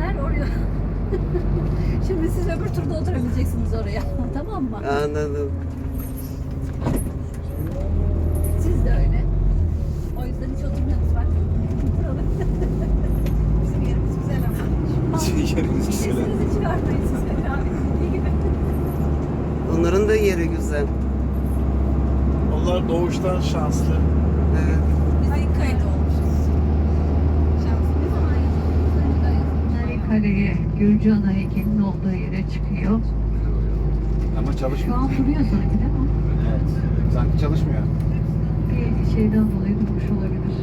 döner oraya. Şimdi siz öbür turda oturabileceksiniz oraya. tamam mı? Anladım. Siz de öyle. O yüzden hiç oturmuyoruz bak. Bizim yerimiz güzel ama. Yerimiz güzel. Sesinizi çıkartmayın siz. İyi gibi. Onların da yeri güzel. Onlar doğuştan şanslı. Evet. Kaleye Gürcan heykelinin olduğu yere çıkıyor. Ama Şu çalışmıyor. an duruyor sanki değil mi? Evet. Sanki çalışmıyor. Bir şeyden dolayı durmuş olabilir.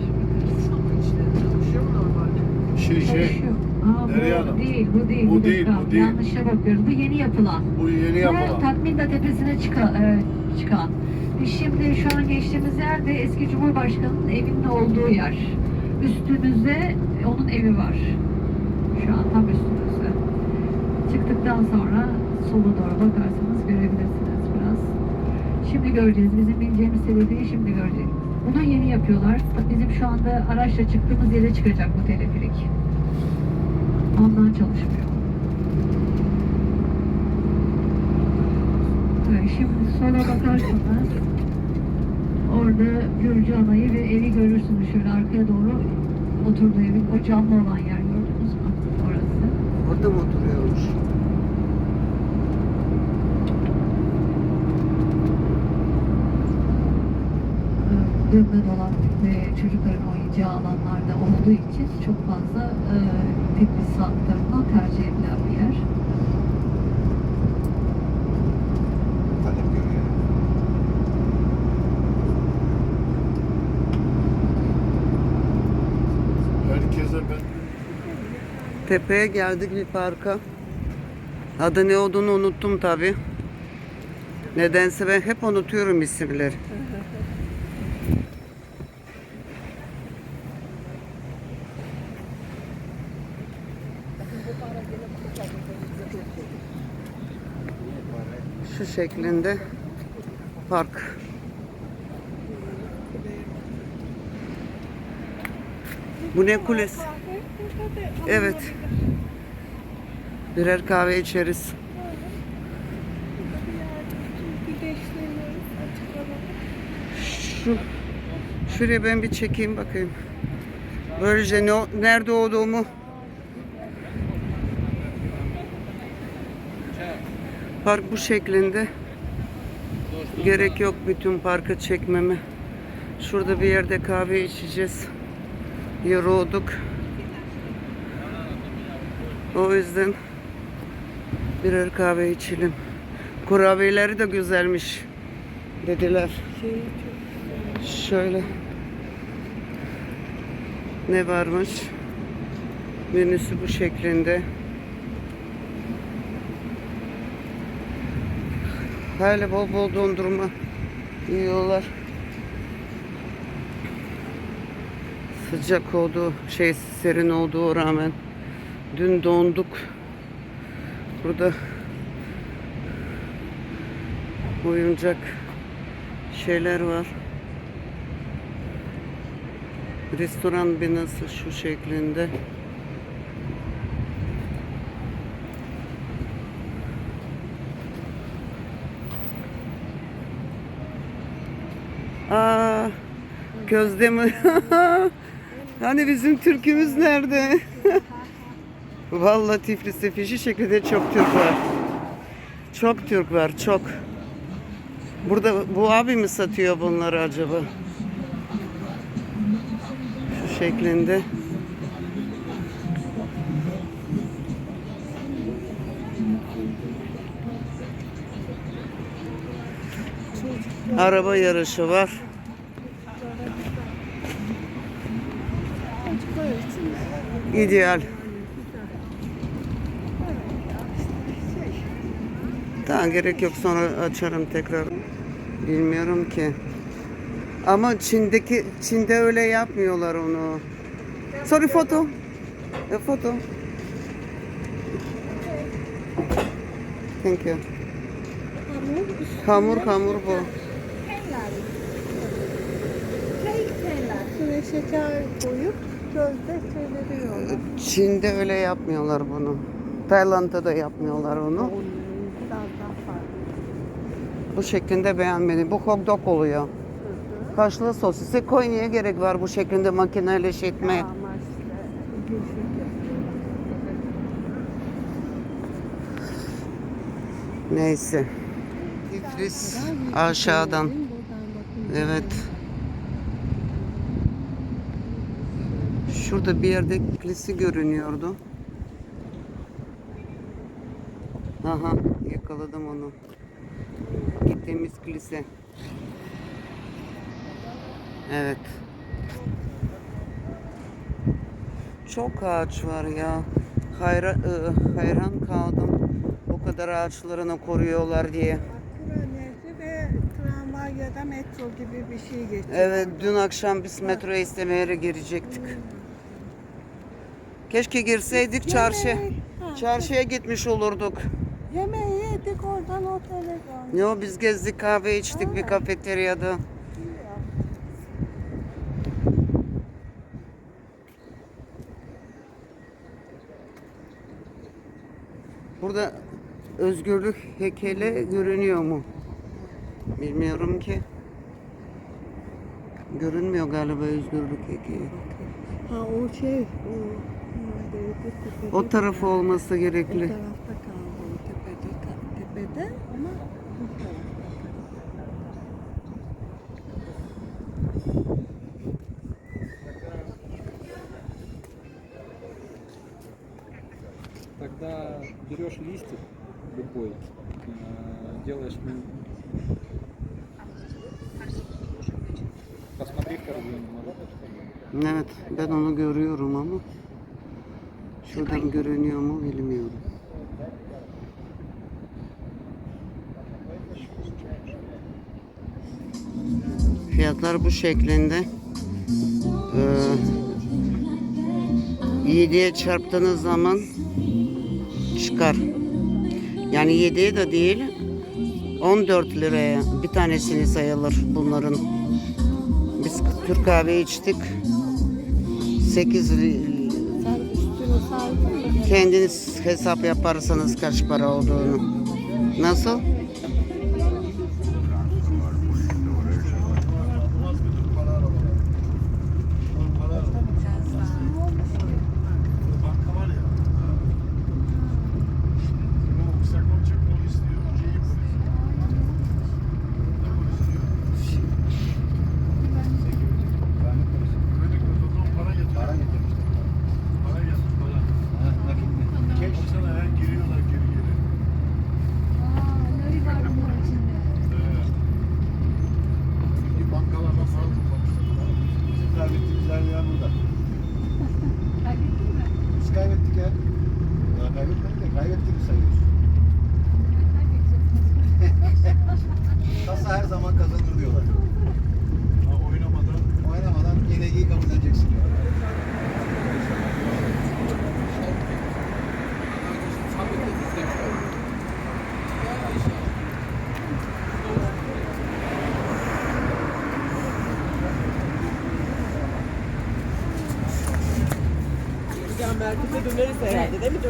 Şey şey. Çalışıyor. Aa, Derya bu Hanım. değil, bu değil. Bu bir değil, dakika. bu değil. Yanlışa bakıyoruz. Bu yeni yapılan. Bu yeni yapılan. Tatminda Tepesi'ne çıkan, e, çıkan. Şimdi şu an geçtiğimiz yerde eski Cumhurbaşkanı'nın evinin olduğu yer. Üstümüzde onun evi var. Şu an tam üstümüzde. Çıktıktan sonra sola doğru bakarsanız görebilirsiniz biraz. Şimdi göreceğiz. Bizim bineceğimiz teleferiği şimdi göreceğiz. Bunu yeni yapıyorlar. Bizim şu anda araçla çıktığımız yere çıkacak bu teleferik. Ondan çalışmıyor. Evet, şimdi sola bakarsanız orada Gürcü Ana'yı ve evi görürsünüz. Şöyle arkaya doğru oturduğu evin o camlı olan yer. Orada mı oturuyormuş? dönme dolap ve çocukların oynayacağı alanlarda olduğu için çok fazla e, halk tarafından tercih edilen bir yer. Tepeye geldik bir parka. Adı ne olduğunu unuttum tabi. Nedense ben hep unutuyorum isimleri. Şu şeklinde park. Bu ne kulesi? Evet. Birer kahve içeriz. Şu şuraya ben bir çekeyim bakayım. Böylece ne, nerede olduğumu Park bu şeklinde. Gerek yok bütün parkı çekmeme. Şurada bir yerde kahve içeceğiz. Yorulduk. O yüzden birer kahve içelim. Kurabiyeleri de güzelmiş dediler. Şöyle. Ne varmış? Menüsü bu şeklinde. Hala bol bol dondurma yiyorlar. Sıcak olduğu, şey serin olduğu rağmen dün donduk. Burada oyuncak şeyler var. Restoran binası şu şeklinde. Aa, Gözde mi? hani bizim türkümüz nerede? Vallahi Tiflis'te fişi şekilde çok Türk var. Çok Türk var, çok. Burada bu abi mi satıyor bunları acaba? Şu şeklinde. Araba yarışı var. İdeal. Daha gerek yok sonra açarım tekrar. Bilmiyorum ki. Ama Çin'deki Çin'de öyle yapmıyorlar onu. Sorry foto. A foto. Thank you. Hamur hamur bu. Şeker koyup gözde şeyleri yiyorlar. Çin'de öyle yapmıyorlar bunu. Tayland'da da yapmıyorlar onu. Onun biraz daha farklı. Bu şeklinde beğenmedim. Bu hot dog oluyor. Kaşlı sosisi koy niye gerek var bu şeklinde makineyle şey etmeye? Ama işte girişik Neyse. Tiflis aşağıdan. Evet. Şurada bir yerde kilisi görünüyordu. Aha yakaladım onu. Gittiğimiz kilise. Evet. Çok ağaç var ya. Hayra, ı, hayran kaldım. Bu kadar ağaçlarını koruyorlar diye. Akura Nehri ve tramvay ya da metro gibi bir şey geçiyor. Evet dün akşam biz metro istemeye girecektik. Keşke girseydik çarşı. Yemeği- Çarşıya gitmiş olurduk. Yemeği yedik oradan otele döndük. Ne o biz gezdik kahve içtik bir kafeteryada. Burada özgürlük heykeli görünüyor mu? Bilmiyorum ki. Görünmüyor galiba özgürlük heykeli. Ha o şey, o O tarafı olması O gerekli. tarafta o tepede, ama kaldı. Тогда берешь листик любой, э, делаешь м, посмотри в корзину, может, Evet ben onu görüyorum ama şuradan görünüyor mu bilmiyorum. Fiyatlar bu şeklinde. Ee, 7'ye çarptığınız zaman çıkar. Yani 7'ye de değil 14 liraya bir tanesini sayılır bunların. Biz Türk kahve içtik. 8 li- Sen üstünü sardın mı? kendiniz hesap yaparsanız kaç para olduğunu. Nasıl?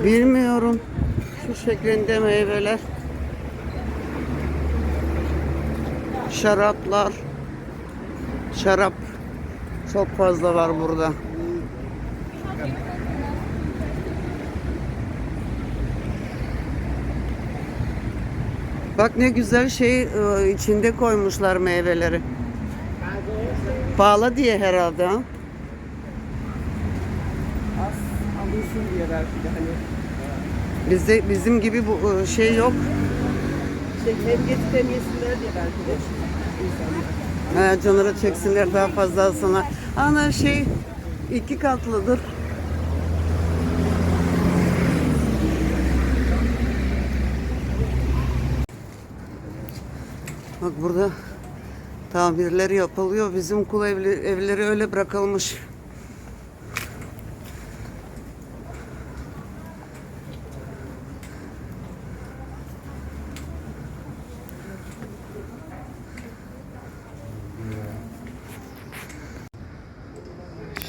Bilmiyorum. Şu şeklinde meyveler. Şaraplar. Şarap çok fazla var burada. Bak ne güzel şey e, içinde koymuşlar meyveleri. Pahalı diye herhalde ha. Alınsın diye belki de hani Bizde bizim gibi bu e, şey yok. şey hem getir hem yesinler diye belki de insanlar. He, canlara çeksinler daha fazla alsınlar. Ana şey iki katlıdır. Bak burada tamirleri yapılıyor. Bizim kul evli, evleri öyle bırakılmış.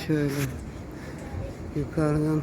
Şöyle yukarıdan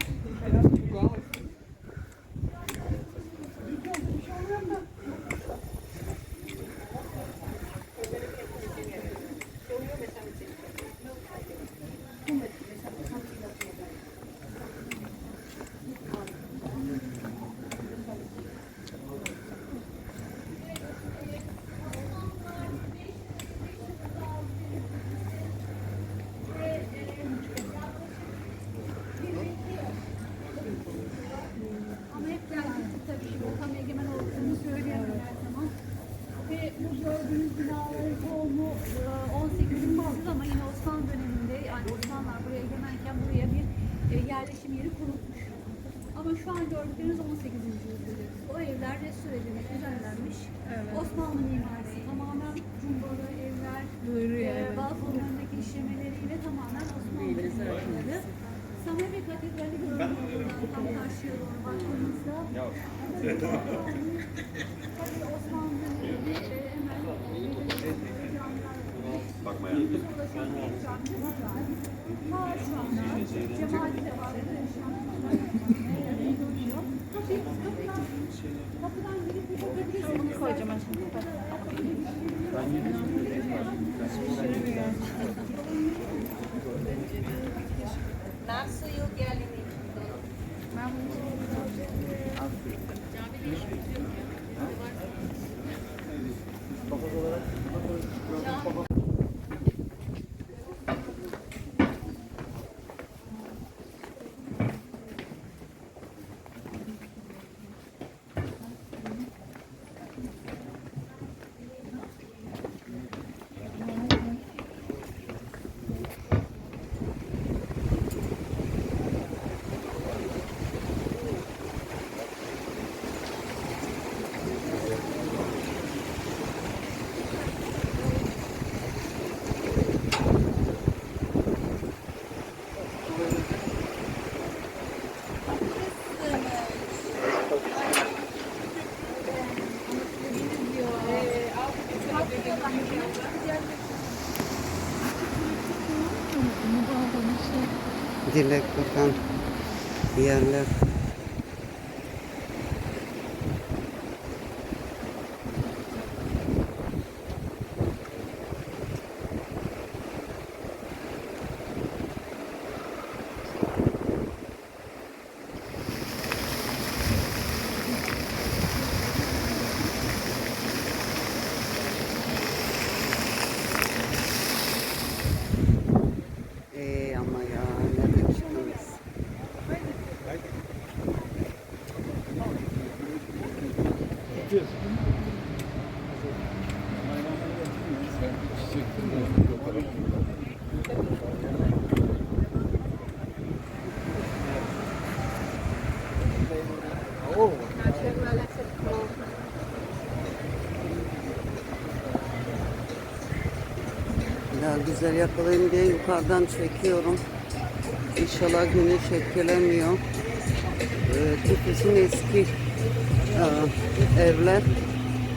gördükleriniz 18. yüzyıl. O evler restore edilmiş, düzenlenmiş. Osmanlı mimarisi tamamen cumbalı evler, Buyuruyor, e, evet. balkonun önündeki işlemeleriyle tamamen Osmanlı mimarisi. Samevi Katedrali görünüyor tam karşıya doğru baktığımızda. Tabii Osmanlı döneminde e, hemen Bakma ya. Ha şu anda var. Kapıdan, kapıdan girip bir bakabilirsiniz. Kocaman Dilek tutan yerler. Ee, ama ya nereden çıktınız? Ya güzel yakalayayım diye yukarıdan çekiyorum. İnşallah güneş etkilemiyor. Ee, Tiflis'in eski e, evler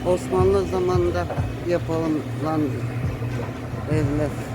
Osmanlı zamanında yapılan evler.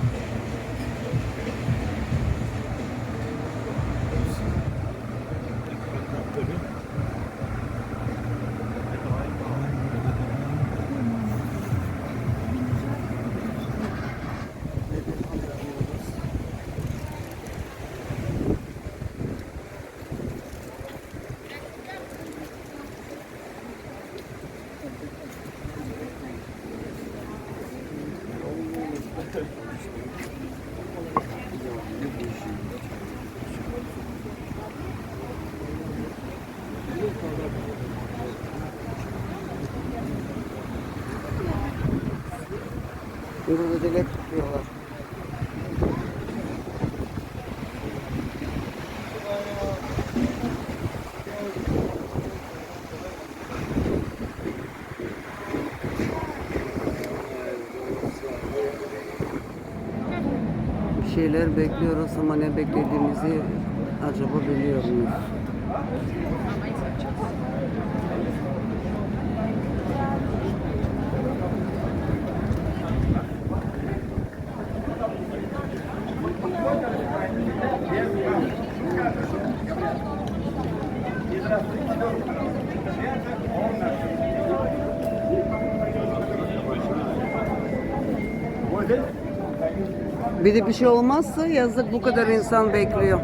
Burada dilek tutuyorlar. Şeyler bekliyoruz ama ne beklediğimizi acaba biliyor muyuz? Bir de bir şey olmazsa yazık bu kadar insan bekliyor.